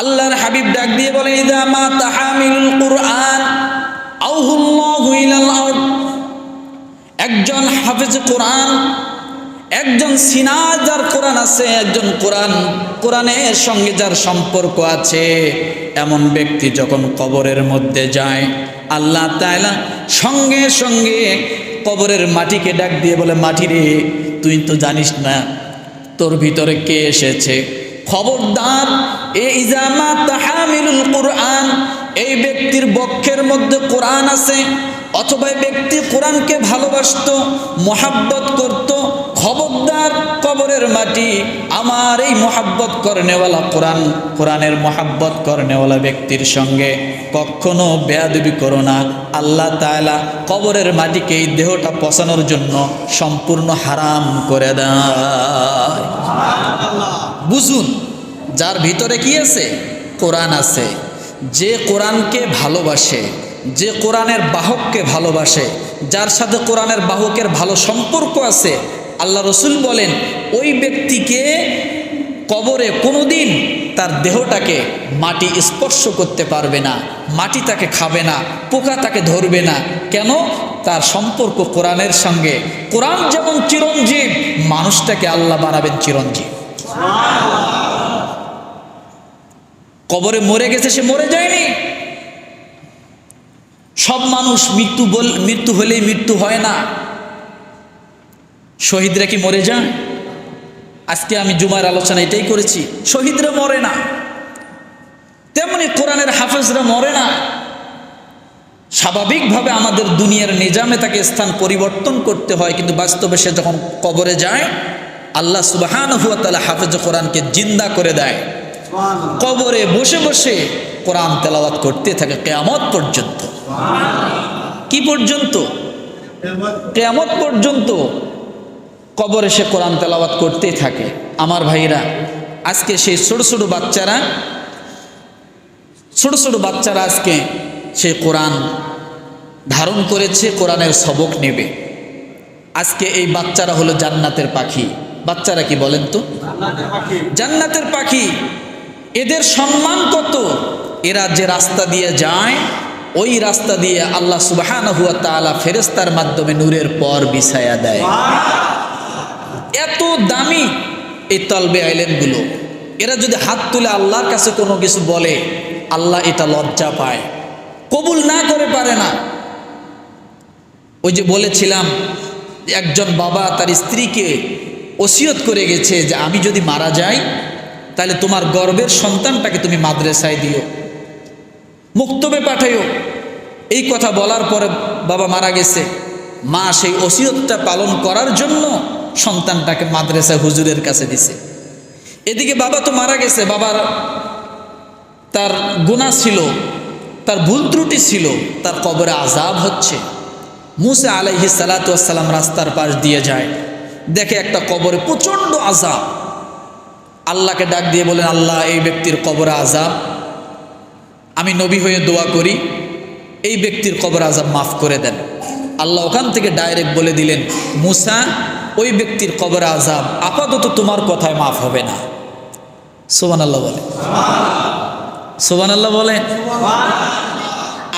আল্লাহর হাবিব ডাক দিয়ে বলে কুরআন একজন হাফেজ কোরআন, একজন সিনা যার কোরআন আছে, একজন কোরআন, কোরআনের সঙ্গে যার সম্পর্ক আছে, এমন ব্যক্তি যখন কবরের মধ্যে যায়, আল্লাহ তাআলা সঙ্গে সঙ্গে কবরের মাটিকে ডাক দিয়ে বলে, মাটি রে, তুই তো জানিস না, তোর ভিতরে কে এসেছে? খবরদার। এ ইজামা তাহামিলুল কোরআন। এই ব্যক্তির বক্ষের মধ্যে কোরআন আছে। অথবা ব্যক্তি কোরআনকে ভালোবাসত, মোহাব্বত করত খবরদার কবরের মাটি, আমার এই মোহাব্বত করনেওয়ালা কোরআন, কোরআনের মোহাব্বত করনেওয়ালা ব্যক্তির সঙ্গে কখনো বেয়াদবি করো না। আল্লাহ তাআলা কবরের মাটিকে এই দেহটা পচানোর জন্য সম্পূর্ণ হারাম করে দেয়। বুঝুন, যার ভিতরে কি আছে? কোরআন আছে। যে কোরআনকে ভালোবাসে, যে কোরআনের বাহককে ভালোবাসে, যার সাথে কোরআনের বাহকের ভালো সম্পর্ক আছে আল্লাহ রসুল বলেন, ওই ব্যক্তিকে কবরে কোনোদিন তার দেহটাকে মাটি স্পর্শ করতে পারবে না, মাটি তাকে খাবে না, পোকা তাকে ধরবে না। কেন? তার সম্পর্ক কোরআনের সঙ্গে। কোরআন যেমন চিরঞ্জীব, মানুষটাকে আল্লাহ বানাবেন চিরঞ্জীব। কবরে মরে গেছে, সে মরে যায়নি। সব মানুষ মৃত্যু বল মৃত্যু হলেই মৃত্যু হয় না। শহীদরা কি মরে যান? আজকে আমি জুমার আলোচনা এটাই করেছি শহীদরা মরে না। তেমনি কোরআনের হাফেজরা মরে না। স্বাভাবিকভাবে আমাদের দুনিয়ার নিজামে তাকে স্থান পরিবর্তন করতে হয় কিন্তু বাস্তবে সে যখন কবরে যায় আল্লাহ সুবাহান হুয়া তালা হাফেজ কোরআনকে জিন্দা করে দেয়। কবরে বসে বসে কোরআন তেলাওয়াত করতে থাকে কেয়ামত পর্যন্ত। কি পর্যন্ত? কেয়ামত পর্যন্ত। কবরে সে কোরআন তেলাওয়াত করতেই থাকে। আমার ভাইরা আজকে সেই ছোট ছোট বাচ্চারা, ছোট ছোট বাচ্চারা আজকে সে কোরআন ধারণ করেছে, কোরআনের সবক নেবে। আজকে এই বাচ্চারা হলো জান্নাতের পাখি। বাচ্চারা কি বলেন তো? জান্নাতের পাখি। এদের সম্মান কত? এরা যে রাস্তা দিয়ে যায়, ওই রাস্তা দিয়ে আল্লাহ সুবাহান হুয়া তালা ফেরেস্তার মাধ্যমে নূরের পর বিছায়া দেয়। এত দামি এই তলবে আইল্যান্ডগুলো এরা যদি হাত তুলে আল্লাহর কাছে কোনো কিছু বলে, আল্লাহ এটা লজ্জা পায়। কবুল না করে পারে না। ওই যে বলেছিলাম, একজন বাবা তার স্ত্রীকে ওসিয়ত করে গেছে যে আমি যদি মারা যাই, তাহলে তোমার গর্বের সন্তানটাকে তুমি মাদ্রাসায় দিও। মুক্তবে পাঠাইও। এই কথা বলার পরে বাবা মারা গেছে। মা সেই ওসিয়তটা পালন করার জন্য সন্তানটাকে মাদ্রাসা হুজুরের কাছে দিছে। এদিকে বাবা তো মারা গেছে, বাবার তার গুণা ছিল, তার ভুল ত্রুটি ছিল, তার কবরে আজাব হচ্ছে। মুসা আলাইহি সালাতাম রাস্তার পাশ দিয়ে যায়, দেখে একটা কবরে প্রচণ্ড আজাব আল্লাহকে ডাক দিয়ে বলেন, আল্লাহ, এই ব্যক্তির কবরে আজাব আমি নবী হয়ে দোয়া করি, এই ব্যক্তির কবর আজাব মাফ করে দেন। আল্লাহ ওখান থেকে ডাইরেক্ট বলে দিলেন, মুসা ওই ব্যক্তির কবর আজাব আপাতত তোমার কথায় মাফ হবে না। সোবান আল্লাহ বলে। সোবান আল্লাহ বলে?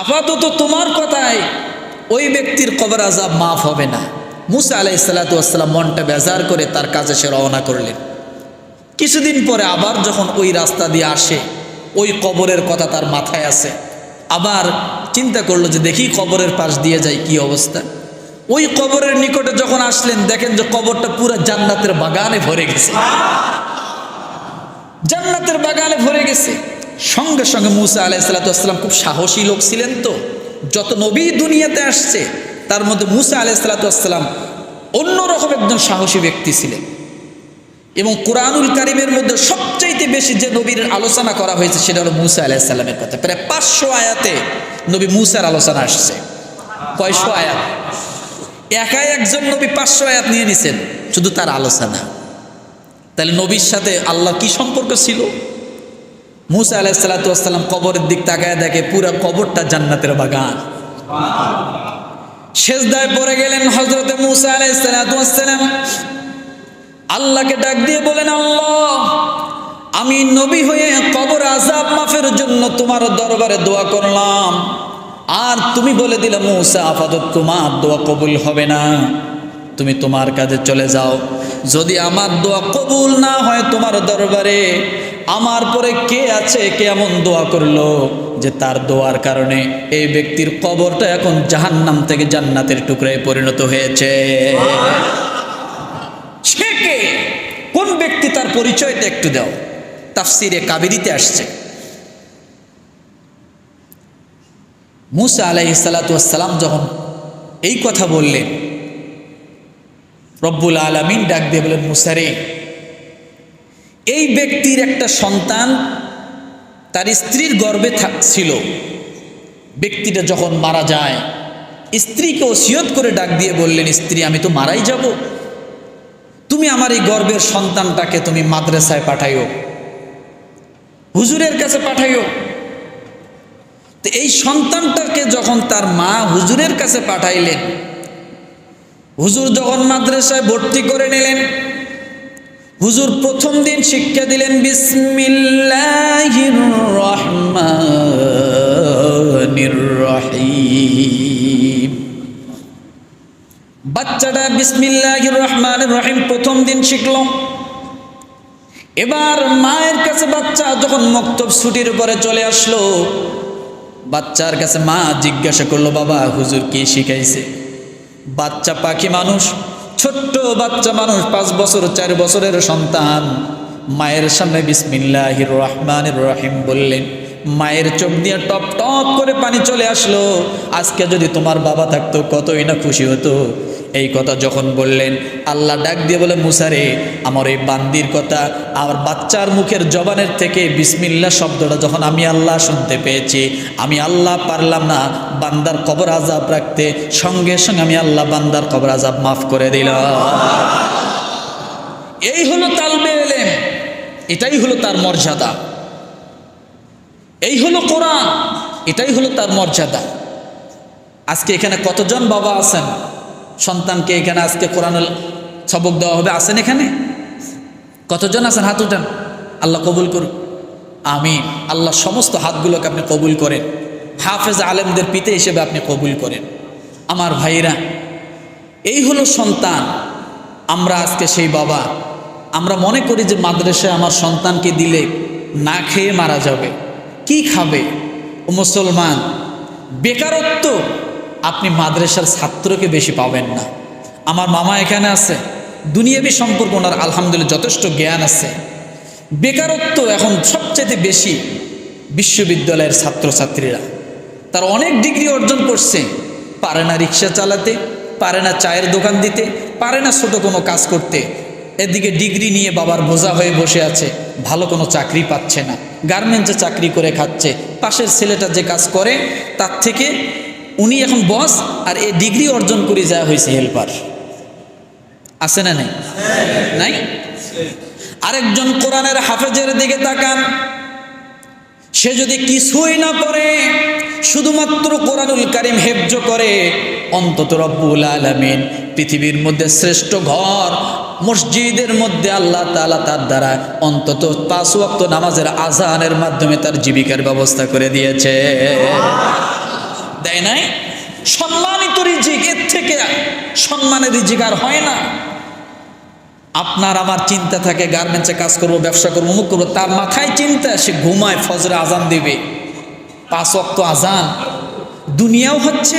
আপাতত তোমার কথায় ওই ব্যক্তির কবর আজাব মাফ হবে না। মুসা আলাই সাল্লাতাম মনটা বেজার করে তার কাজে সে রওনা করলেন। কিছুদিন পরে আবার যখন ওই রাস্তা দিয়ে আসে, ওই কবরের কথা তার মাথায় আছে আবার চিন্তা করল যে দেখি কবরের পাশ দিয়ে যাই কি অবস্থা? ওই কবরের নিকটে যখন আসলেন, দেখেন যে কবরটা পুরো জান্নাতের বাগানে ভরে গেছে। জান্নাতের বাগানে ভরে গেছে। সঙ্গে সঙ্গে মুসা আলাইসালাতাম খুব সাহসী লোক ছিলেন তো। যত নবী দুনিয়াতে আসছে, তার মধ্যে মুসা আলাইসালাতাম অন্যরকম একজন সাহসী ব্যক্তি ছিলেন। এবং কোরআনুল কারিমের মধ্যে সবচাইতে বেশি যে নবীর আলোচনা করা হয়েছে, সেটা হলো মুসা আলাহিসাল্লামের কথা। প্রায় পাঁচশো আয়াতে নবী মুসার আলোচনা আসছে। কয়শো আয়াত? একাই একজন নবী পাঁচশো আয়াত নিয়ে নিছেন, শুধু তার আলোচনা। তাহলে নবীর সাথে আল্লাহ কি সম্পর্ক ছিল? মুসা আলাহিসাল্লাম কবরের দিক তাকায় দেখে পুরো কবরটা জান্নাতের বাগান। শেষদায় পড়ে গেলেন হজরতে মুসা আলাইসালাম আল্লাহকে ডাক দিয়ে বলেন, আল্লাহ, আমি নবী হয়ে কবর আজাব মাফের জন্য তোমার দরবারে দোয়া করলাম। আর তুমি বলে দিলে, মৌসা, আপাতত তোমার দোয়া কবুল হবে না। তুমি তোমার কাজে চলে যাও। যদি আমার দোয়া কবুল না হয় তোমার দরবারে, আমার পরে কে আছে, কে এমন দোয়া করল যে তার দোয়ার কারণে এই ব্যক্তির কবরটা এখন জাহান্নাম থেকে জান্নাতের টুকরায় পরিণত হয়েছে? কোন ব্যক্তি তার পরিচয়টা একটু দাও। তাফসিরে কাবেরিতে আসছে। মুসা আলাইহি সালাতাম যখন এই কথা বললেন, রব্বুল আলমিন ডাক দিয়ে বলেন মুসারে এই ব্যক্তির একটা সন্তান তার স্ত্রীর গর্বে ছিল। ব্যক্তিটা যখন মারা যায় স্ত্রীকে ওসিয়ত করে ডাক দিয়ে বললেন, স্ত্রী, আমি তো মারাই যাব। তুমি আমার এই গর্বের সন্তানটাকে তুমি মাদ্রাসায় পাঠাইও। হুজুরের কাছে পাঠাইও। তো এই সন্তানটাকে যখন তার মা হুজুরের কাছে পাঠাইলেন, হুজুর যখন মাদ্রাসায় ভর্তি করে নিলেন, হুজুর প্রথম দিন শিক্ষা দিলেন, বিসমিল্লাহির বাচ্চাটা বিসমিল্লাহির রহমানির রহিম প্রথম দিন শিখল। এবার মায়ের কাছে বাচ্চা যখন মক্তব ছুটির পরে চলে আসলো বাচ্চার কাছে মা জিজ্ঞাসা করল, বাবা, হুজুর কি শিখাইছে? বাচ্চা পাখি মানুষ, ছোট্ট বাচ্চা মানুষ, পাঁচ বছর, চার বছরের সন্তান। মায়ের সামনে বিসমিল্লাহ রহমান রহিম বললেন, মায়ের চোখ দিয়ে টপ টপ করে পানি চলে আসলো। আজকে যদি তোমার বাবা থাকতো, কতই না খুশি হতো। এই কথা যখন বললেন, আল্লাহ ডাক দিয়ে বলে, মুসারে, আমার এই বান্দির কথা, আমার বাচ্চার মুখের জবানের থেকে বিসমিল্লা শব্দটা যখন আমি আল্লাহ শুনতে পেয়েছি, আমি আল্লাহ পারলাম না বান্দার কবর আজাব রাখতে, সঙ্গে সঙ্গে আমি আল্লাহ বান্দার কবর আজাব মাফ করে দিলাম। এই হলো তালবে এলেম এটাই হলো তার মর্যাদা। এই হলো কোরআন। এটাই হলো তার মর্যাদা। আজকে এখানে কতজন বাবা আছেন? সন্তানকে এখানে আজকে কোরআনুল সবক দেওয়া হবে। আছেন এখানে? কতজন আছেন? হাত উঠান। আল্লাহ কবুল করুন আমি আল্লাহ সমস্ত হাতগুলোকে আপনি কবুল করেন। হাফেজ আলেমদের পিতে হিসেবে আপনি কবুল করেন। আমার ভাইরা এই হলো সন্তান। আমরা আজকে সেই বাবা। আমরা মনে করি যে মাদ্রাসায় আমার সন্তানকে দিলে না খেয়ে মারা যাবে। কি খাবে? মুসলমান। বেকারত্ব। আপনি মাদ্রাসার ছাত্রকে বেশি পাবেন না। আমার মামা এখানে আছে। দুনিয়াবি সম্পর্ক ওনার আলহামদুলিল্লাহ যথেষ্ট জ্ঞান আছে। বেকারত্ব এখন সবচেয়ে বেশি বিশ্ববিদ্যালয়ের ছাত্রছাত্রীরা। তার অনেক ডিগ্রি অর্জন করছে। পারে না রিক্সা চালাতে, পারে না চায়ের দোকান দিতে, পারে না ছোটো কোনো কাজ করতে। এদিকে ডিগ্রি নিয়ে বাবার বোঝা হয়ে বসে আছে। ভালো কোনো চাকরি পাচ্ছে না। গার্মেন্টসে চাকরি করে খাচ্ছে। পাশের ছেলেটা যে কাজ করে, তার থেকে উনি এখন বস আর এ ডিগ্রি অর্জন করে যাওয়া হয়েছে হেল্পার আছে না নাই? নাই? আরেকজন কোরআনের হাফেজের দিকে তাকান। সে যদি কিছুই না করে, শুধুমাত্র কোরআনুল কারিম হেফজ করে, অন্তত রব্বুল আলমিন পৃথিবীর মধ্যে শ্রেষ্ঠ ঘর, মসজিদের মধ্যে আল্লাহ তালা তার দ্বারা অন্তত পাঁচ নামাজের আজানের মাধ্যমে তার জীবিকার ব্যবস্থা করে দিয়েছে। দেয় নাই? সম্মানিত রিজিক, এর থেকে সম্মানের রিজিক আর হয় না। আপনার আমার চিন্তা থাকে গার্মেন্টসে কাজ করব, ব্যবসা করব মুখ করব, তার মাথায় চিন্তা, সে ঘুমায়, ফজরে আজান দেবে। পাঁচ অক্ত আজান দুনিয়াও হচ্ছে,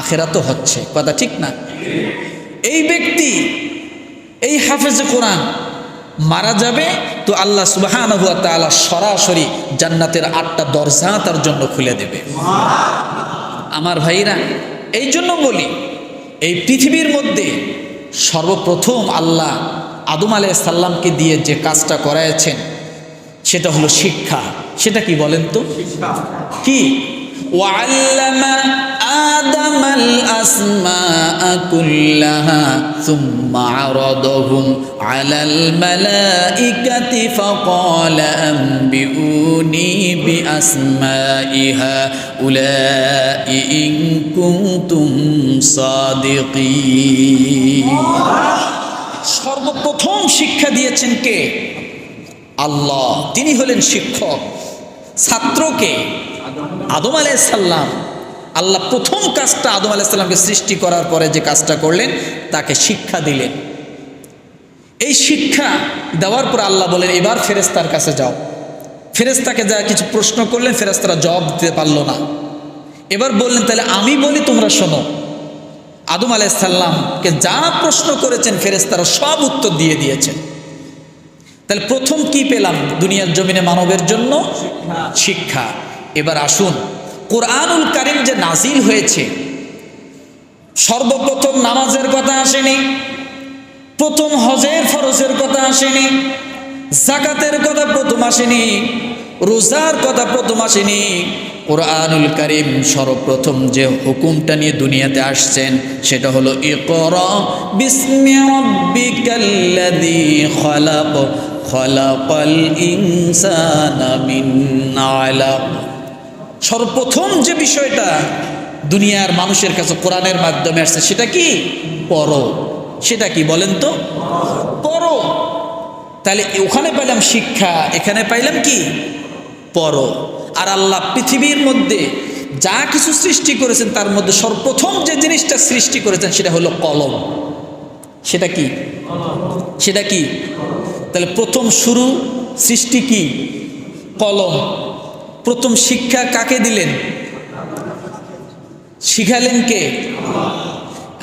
আখেরাতও হচ্ছে। কথা ঠিক না? এই ব্যক্তি, এই হাফেজে কোরআন, মারা যাবে, তো আল্লাহ সুবাহান সরাসরি জান্নাতের আটটা দরজা তার জন্য খুলে দেবে। আমার ভাইরা এই জন্য বলি এই পৃথিবীর মধ্যে সর্বপ্রথম আল্লাহ আদম আলাই সাল্লামকে দিয়ে যে কাজটা করাইছেন সেটা হলো শিক্ষা। সেটা কি বলেন তো? কি? ওয়াল্লামা آدم الأسماء كلها ثم عرضهم على الملائكة فقال أنبئوني بأسماء هؤلاء إن كنتم صادقين সর্বপ্রথম শিক্ষা দিয়েছেন কে আল্লাহ তিনি হলেন শিক্ষক ছাত্রকে আদম আলাইসাল্লাম আল্লাহ প্রথম কাজটা আদম আলাইসাল্লামকে সৃষ্টি করার পরে যে কাজটা করলেন, তাকে শিক্ষা দিলেন। এই শিক্ষা দেওয়ার পর আল্লাহ বলেন, এবার ফেরেস্তার কাছে যাও। ফেরেস্তাকে যা কিছু প্রশ্ন করলেন ফেরেস্তারা জবাব দিতে পারল না। এবার বললেন, তাহলে আমি বলি, তোমরা শোনো। আদম আলাইসাল্লামকে যা প্রশ্ন করেছেন ফেরেস্তারা সব উত্তর দিয়ে দিয়েছেন। তাহলে প্রথম কি পেলাম? দুনিয়ার জমিনে মানবের জন্য শিক্ষা। এবার আসুন কোরআনুল কারিম যে নাজিল হয়েছে, সর্বপ্রথম নামাজের কথা আসেনি, প্রথম হজের ফরজের কথা আসেনি জাকাতের কথা প্রথম আসেনি, রোজার কথা প্রথম আসেনি, কোরআনুল করিম সর্বপ্রথম যে হুকুমটা নিয়ে দুনিয়াতে আসছেন, সেটা হলো ইকরা খলাক, খলাকাল ইনসানা সর্বপ্রথম যে বিষয়টা দুনিয়ার মানুষের কাছে কোরআনের মাধ্যমে আসছে, সেটা কি? পর। সেটা কি বলেন তো? পর। তাহলে ওখানে পাইলাম শিক্ষা, এখানে পাইলাম কি? পর। আর আল্লাহ পৃথিবীর মধ্যে যা কিছু সৃষ্টি করেছেন, তার মধ্যে সর্বপ্রথম যে জিনিসটা সৃষ্টি করেছেন, সেটা হলো কলম। সেটা কি? সেটা কি? তাহলে প্রথম শুরু সৃষ্টি কি? কলম। প্রথম শিক্ষা কাকে দিলেন? শিখালেন কে?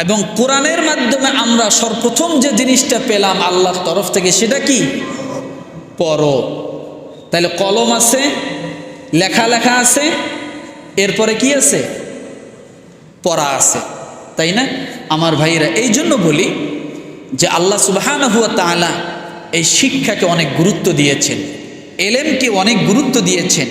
এবং কোরআনের মাধ্যমে আমরা সর্বপ্রথম যে জিনিসটা পেলাম আল্লাহর তরফ থেকে সেটা কি? পর তাহলে কলম আছে, লেখা লেখা আছে, এরপরে কি আছে? পড়া আছে। তাই না? আমার ভাইরা এই জন্য বলি যে আল্লাহ সুবাহান হুয়া তালা এই শিক্ষাকে অনেক গুরুত্ব দিয়েছেন। এলেমকে অনেক গুরুত্ব দিয়েছেন।